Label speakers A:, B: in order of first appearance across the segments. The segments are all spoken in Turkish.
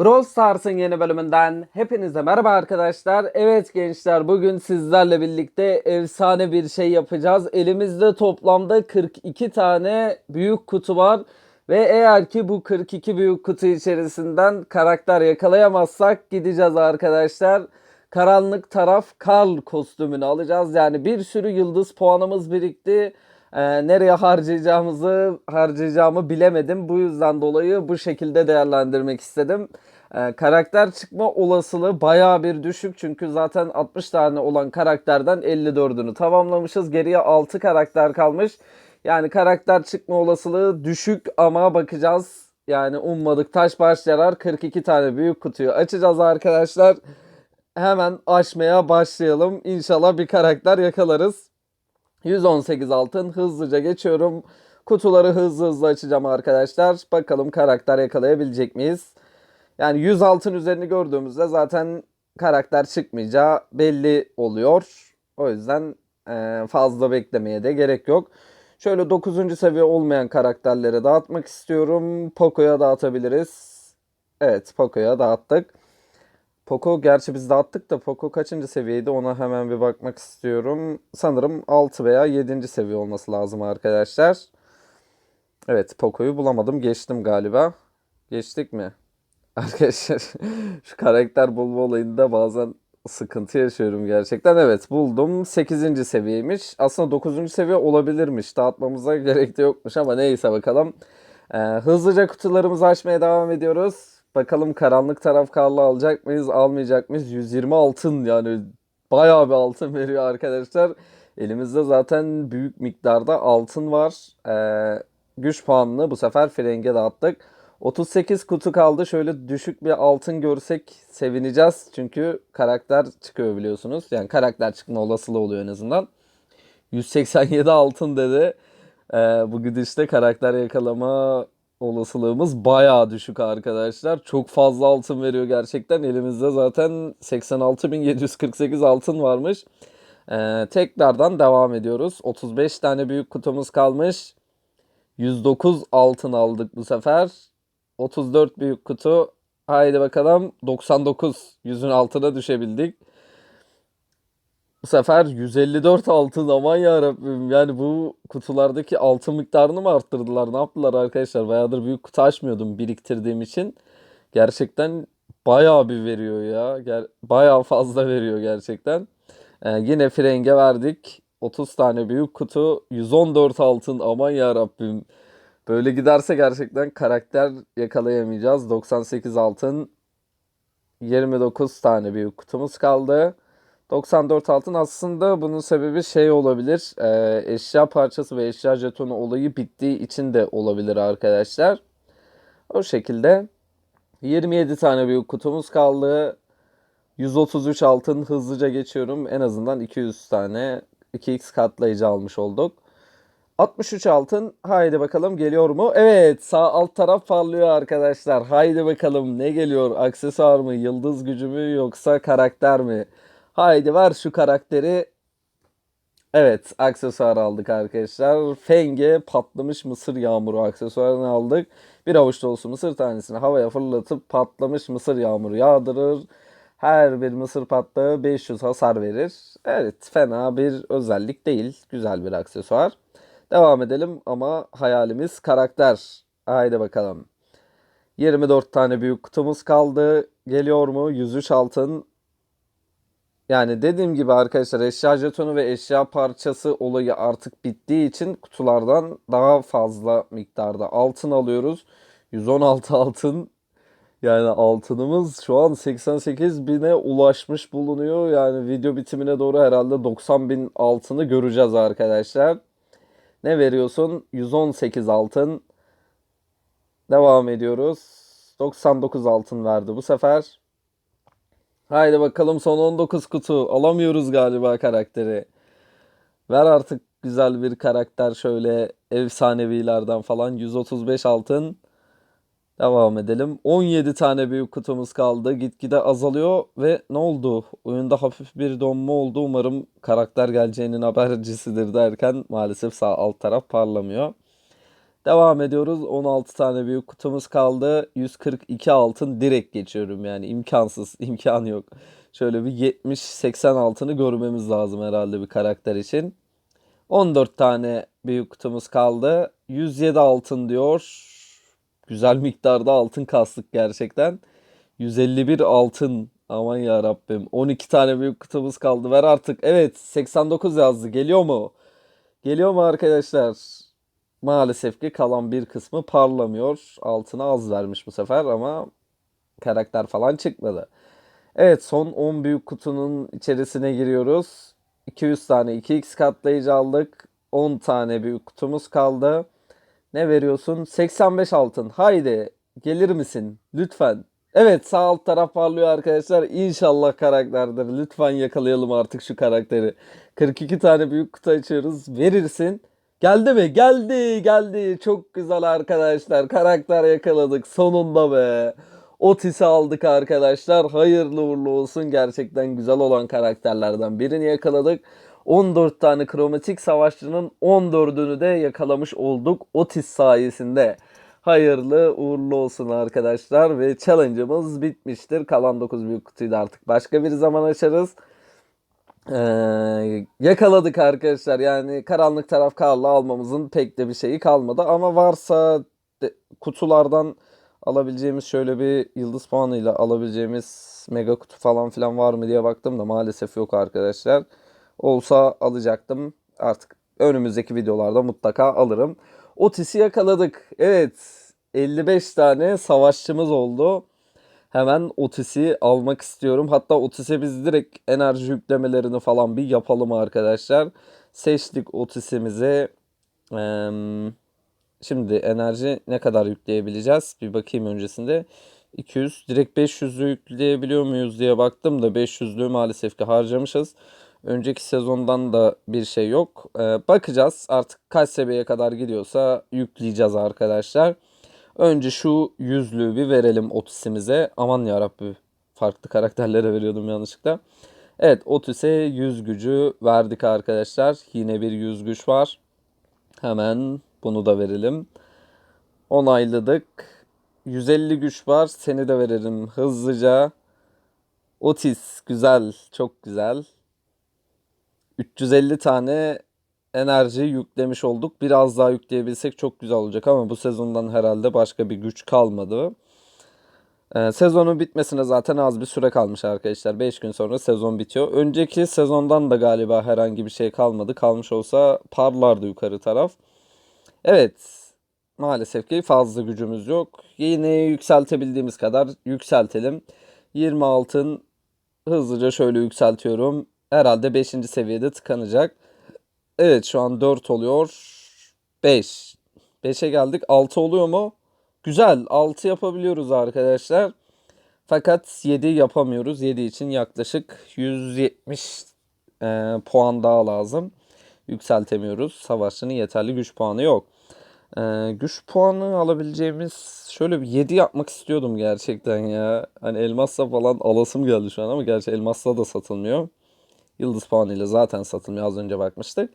A: Brawl Stars'ın yeni bölümünden hepinize merhaba arkadaşlar. Evet gençler bugün sizlerle birlikte efsane bir şey yapacağız. Elimizde toplamda 42 tane büyük kutu var. Ve eğer ki bu 42 büyük kutu içerisinden karakter yakalayamazsak gideceğiz arkadaşlar. Karanlık taraf Karl kostümünü alacağız. Yani bir sürü yıldız puanımız birikti. Ee, nereye harcayacağımızı harcayacağımı bilemedim. Bu yüzden dolayı bu şekilde değerlendirmek istedim. Ee, karakter çıkma olasılığı baya bir düşük. Çünkü zaten 60 tane olan karakterden 54'ünü tamamlamışız. Geriye 6 karakter kalmış. Yani karakter çıkma olasılığı düşük ama bakacağız. Yani ummadık taş baş yarar. 42 tane büyük kutuyu açacağız arkadaşlar. Hemen açmaya başlayalım. İnşallah bir karakter yakalarız. 118 altın hızlıca geçiyorum. Kutuları hızlı hızlı açacağım arkadaşlar. Bakalım karakter yakalayabilecek miyiz? Yani 100 altın üzerini gördüğümüzde zaten karakter çıkmayacağı belli oluyor. O yüzden e, fazla beklemeye de gerek yok. Şöyle 9. seviye olmayan karakterlere dağıtmak istiyorum. Poco'ya dağıtabiliriz. Evet Poco'ya dağıttık. Poco gerçi biz dağıttık da Poco kaçıncı seviyeydi ona hemen bir bakmak istiyorum. Sanırım 6 veya 7. seviye olması lazım arkadaşlar. Evet Poco'yu bulamadım. Geçtim galiba. Geçtik mi? Arkadaşlar şu karakter bulma olayında bazen sıkıntı yaşıyorum gerçekten. Evet buldum. 8. seviyeymiş. Aslında 9. seviye olabilirmiş. Dağıtmamıza gerek de yokmuş ama neyse bakalım. Ee, hızlıca kutularımızı açmaya devam ediyoruz. Bakalım karanlık taraf karlı alacak mıyız, almayacak mıyız? 120 altın yani bayağı bir altın veriyor arkadaşlar. Elimizde zaten büyük miktarda altın var. Ee, güç puanını bu sefer frenge dağıttık. 38 kutu kaldı. Şöyle düşük bir altın görsek sevineceğiz. Çünkü karakter çıkıyor biliyorsunuz. Yani karakter çıkma olasılığı oluyor en azından. 187 altın dedi. Ee, bu gidişte karakter yakalama olasılığımız bayağı düşük arkadaşlar. Çok fazla altın veriyor gerçekten. Elimizde zaten 86.748 altın varmış. Ee, tekrardan devam ediyoruz. 35 tane büyük kutumuz kalmış. 109 altın aldık bu sefer. 34 büyük kutu. Haydi bakalım 99 yüzün altına düşebildik. Bu sefer 154 altın aman ya Rabbim. Yani bu kutulardaki altın miktarını mı arttırdılar? Ne yaptılar arkadaşlar? Bayağıdır büyük kutu açmıyordum biriktirdiğim için. Gerçekten bayağı bir veriyor ya. Ger bayağı fazla veriyor gerçekten. Ee, yine frenge verdik. 30 tane büyük kutu. 114 altın aman ya Rabbim. Böyle giderse gerçekten karakter yakalayamayacağız. 98 altın. 29 tane büyük kutumuz kaldı. 94 altın aslında bunun sebebi şey olabilir. E, eşya parçası ve eşya jetonu olayı bittiği için de olabilir arkadaşlar. O şekilde 27 tane büyük kutumuz kaldı. 133 altın hızlıca geçiyorum. En azından 200 tane 2x katlayıcı almış olduk. 63 altın. Haydi bakalım geliyor mu? Evet sağ alt taraf parlıyor arkadaşlar. Haydi bakalım ne geliyor? Aksesuar mı? Yıldız gücü mü? Yoksa karakter mi? Haydi ver şu karakteri. Evet aksesuar aldık arkadaşlar. Fenge patlamış mısır yağmuru aksesuarını aldık. Bir avuç dolusu mısır tanesini havaya fırlatıp patlamış mısır yağmuru yağdırır. Her bir mısır patlağı 500 hasar verir. Evet fena bir özellik değil. Güzel bir aksesuar. Devam edelim ama hayalimiz karakter. Haydi bakalım. 24 tane büyük kutumuz kaldı. Geliyor mu? 103 altın. Yani dediğim gibi arkadaşlar eşya jetonu ve eşya parçası olayı artık bittiği için kutulardan daha fazla miktarda altın alıyoruz. 116 altın yani altınımız şu an 88 bine ulaşmış bulunuyor. Yani video bitimine doğru herhalde 90 bin altını göreceğiz arkadaşlar. Ne veriyorsun? 118 altın. Devam ediyoruz. 99 altın verdi bu sefer. Haydi bakalım son 19 kutu. Alamıyoruz galiba karakteri. Ver artık güzel bir karakter şöyle efsanevilerden falan. 135 altın. Devam edelim. 17 tane büyük kutumuz kaldı. Gitgide azalıyor ve ne oldu? Oyunda hafif bir donma oldu. Umarım karakter geleceğinin habercisidir derken maalesef sağ alt taraf parlamıyor. Devam ediyoruz. 16 tane büyük kutumuz kaldı. 142 altın direkt geçiyorum yani imkansız, imkanı yok. Şöyle bir 70-80 altını görmemiz lazım herhalde bir karakter için. 14 tane büyük kutumuz kaldı. 107 altın diyor. Güzel miktarda altın kastık gerçekten. 151 altın. Aman ya Rabbim. 12 tane büyük kutumuz kaldı. Ver artık. Evet, 89 yazdı. Geliyor mu? Geliyor mu arkadaşlar? Maalesef ki kalan bir kısmı parlamıyor. Altına az vermiş bu sefer ama karakter falan çıkmadı. Evet son 10 büyük kutunun içerisine giriyoruz. 200 tane 2x katlayıcı aldık. 10 tane büyük kutumuz kaldı. Ne veriyorsun? 85 altın. Haydi gelir misin? Lütfen. Evet sağ alt taraf parlıyor arkadaşlar. İnşallah karakterdir. Lütfen yakalayalım artık şu karakteri. 42 tane büyük kutu açıyoruz. Verirsin. Geldi mi? Geldi, geldi. Çok güzel arkadaşlar. Karakter yakaladık sonunda be. Otis'i aldık arkadaşlar. Hayırlı uğurlu olsun. Gerçekten güzel olan karakterlerden birini yakaladık. 14 tane kromatik savaşçının 14'ünü de yakalamış olduk Otis sayesinde. Hayırlı uğurlu olsun arkadaşlar ve challenge'ımız bitmiştir. Kalan 9 büyük kutuyu da artık başka bir zaman açarız. Ee, yakaladık arkadaşlar. Yani karanlık taraf karlı almamızın pek de bir şeyi kalmadı. Ama varsa de- kutulardan alabileceğimiz şöyle bir yıldız puanıyla alabileceğimiz mega kutu falan filan var mı diye baktım da maalesef yok arkadaşlar. Olsa alacaktım. Artık önümüzdeki videolarda mutlaka alırım. Otis'i yakaladık. Evet. 55 tane savaşçımız oldu. Hemen Otis'i almak istiyorum. Hatta Otis'e biz direkt enerji yüklemelerini falan bir yapalım arkadaşlar. Seçtik Otis'imizi. Eee, şimdi enerji ne kadar yükleyebileceğiz? Bir bakayım öncesinde. 200. Direkt 500'lü yükleyebiliyor muyuz diye baktım da 500'lü maalesef ki harcamışız. Önceki sezondan da bir şey yok. Ee, bakacağız artık kaç seviyeye kadar gidiyorsa yükleyeceğiz arkadaşlar. Önce şu yüzlüğü bir verelim Otis'imize. Aman yarabbi farklı karakterlere veriyordum yanlışlıkla. Evet Otis'e 100 gücü verdik arkadaşlar. Yine bir 100 güç var. Hemen bunu da verelim. Onayladık. 150 güç var. Seni de verelim hızlıca. Otis güzel, çok güzel. 350 tane enerji yüklemiş olduk. Biraz daha yükleyebilsek çok güzel olacak ama bu sezondan herhalde başka bir güç kalmadı. Ee, sezonun bitmesine zaten az bir süre kalmış arkadaşlar. 5 gün sonra sezon bitiyor. Önceki sezondan da galiba herhangi bir şey kalmadı. Kalmış olsa parlardı yukarı taraf. Evet. Maalesef ki fazla gücümüz yok. Yine yükseltebildiğimiz kadar yükseltelim. 20 altın hızlıca şöyle yükseltiyorum. Herhalde 5. seviyede tıkanacak. Evet şu an 4 oluyor. 5. 5'e geldik. 6 oluyor mu? Güzel. 6 yapabiliyoruz arkadaşlar. Fakat 7 yapamıyoruz. 7 için yaklaşık 170 e, puan daha lazım. Yükseltemiyoruz. Savaşçının yeterli güç puanı yok. E, güç puanı alabileceğimiz şöyle bir 7 yapmak istiyordum gerçekten ya. Hani elmasla falan alasım geldi şu an ama gerçi elmasla da satılmıyor. Yıldız puanıyla zaten satılmıyor az önce bakmıştık.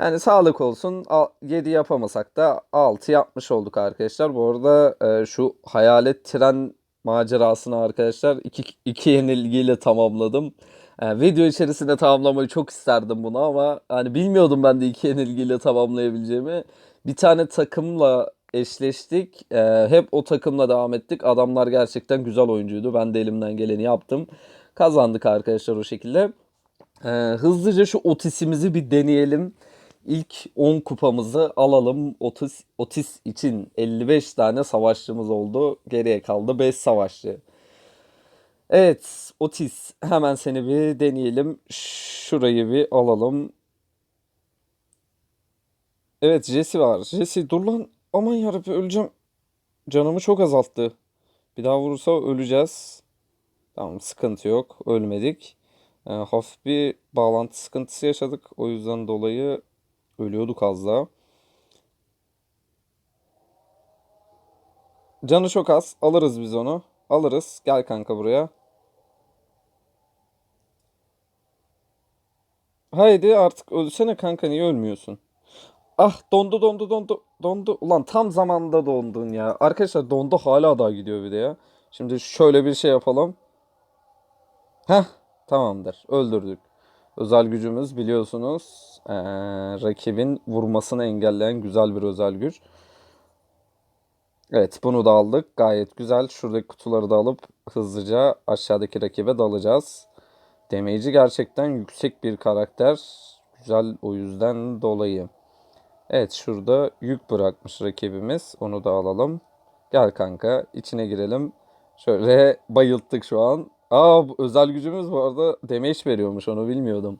A: Yani sağlık olsun 7 yapamasak da 6 yapmış olduk arkadaşlar. Bu arada e, şu hayalet tren macerasını arkadaşlar iki, iki yenilgiyle tamamladım. E, video içerisinde tamamlamayı çok isterdim bunu ama hani bilmiyordum ben de iki yenilgiyle tamamlayabileceğimi. Bir tane takımla eşleştik. E, hep o takımla devam ettik. Adamlar gerçekten güzel oyuncuydu. Ben de elimden geleni yaptım. Kazandık arkadaşlar o şekilde. Ee, hızlıca şu Otis'imizi bir deneyelim. İlk 10 kupamızı alalım. Otis, Otis için 55 tane savaşçımız oldu. Geriye kaldı 5 savaşçı. Evet Otis hemen seni bir deneyelim. Şurayı bir alalım. Evet Jesse var. Jesse dur lan. Aman yarabbim öleceğim. Canımı çok azalttı. Bir daha vurursa öleceğiz. Tamam sıkıntı yok. Ölmedik. E, hafif bir bağlantı sıkıntısı yaşadık. O yüzden dolayı ölüyorduk az daha. Canı çok az. Alırız biz onu. Alırız. Gel kanka buraya. Haydi artık ölsene kanka niye ölmüyorsun? Ah dondu dondu dondu dondu. Ulan tam zamanda dondun ya. Arkadaşlar dondu hala daha gidiyor bir de ya. Şimdi şöyle bir şey yapalım. Heh tamamdır. Öldürdük. Özel gücümüz biliyorsunuz eee, rakibin vurmasını engelleyen güzel bir özel güç. Evet bunu da aldık. Gayet güzel. Şuradaki kutuları da alıp hızlıca aşağıdaki rakibe dalacağız. Damage'i gerçekten yüksek bir karakter. Güzel o yüzden dolayı. Evet şurada yük bırakmış rakibimiz. Onu da alalım. Gel kanka içine girelim. Şöyle bayılttık şu an. Aa özel gücümüz bu arada damage veriyormuş onu bilmiyordum.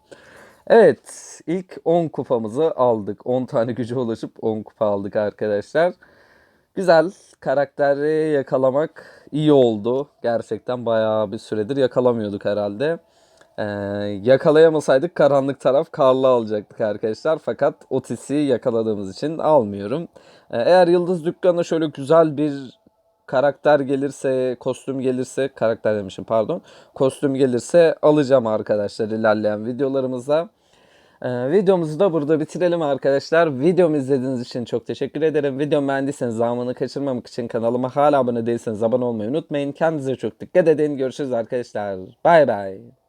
A: Evet ilk 10 kupamızı aldık. 10 tane güce ulaşıp 10 kupa aldık arkadaşlar. Güzel karakteri yakalamak iyi oldu. Gerçekten bayağı bir süredir yakalamıyorduk herhalde. Ee, yakalayamasaydık karanlık taraf Karl'ı alacaktık arkadaşlar. Fakat Otis'i yakaladığımız için almıyorum. Ee, eğer Yıldız Dükkanı'na şöyle güzel bir karakter gelirse, kostüm gelirse, karakter demişim pardon. Kostüm gelirse alacağım arkadaşlar ilerleyen videolarımızda. Ee, videomuzu da burada bitirelim arkadaşlar. Videomu izlediğiniz için çok teşekkür ederim. Videomu beğendiyseniz zamanı kaçırmamak için kanalıma hala abone değilseniz abone olmayı unutmayın. Kendinize çok dikkat edin. Görüşürüz arkadaşlar. Bay bay.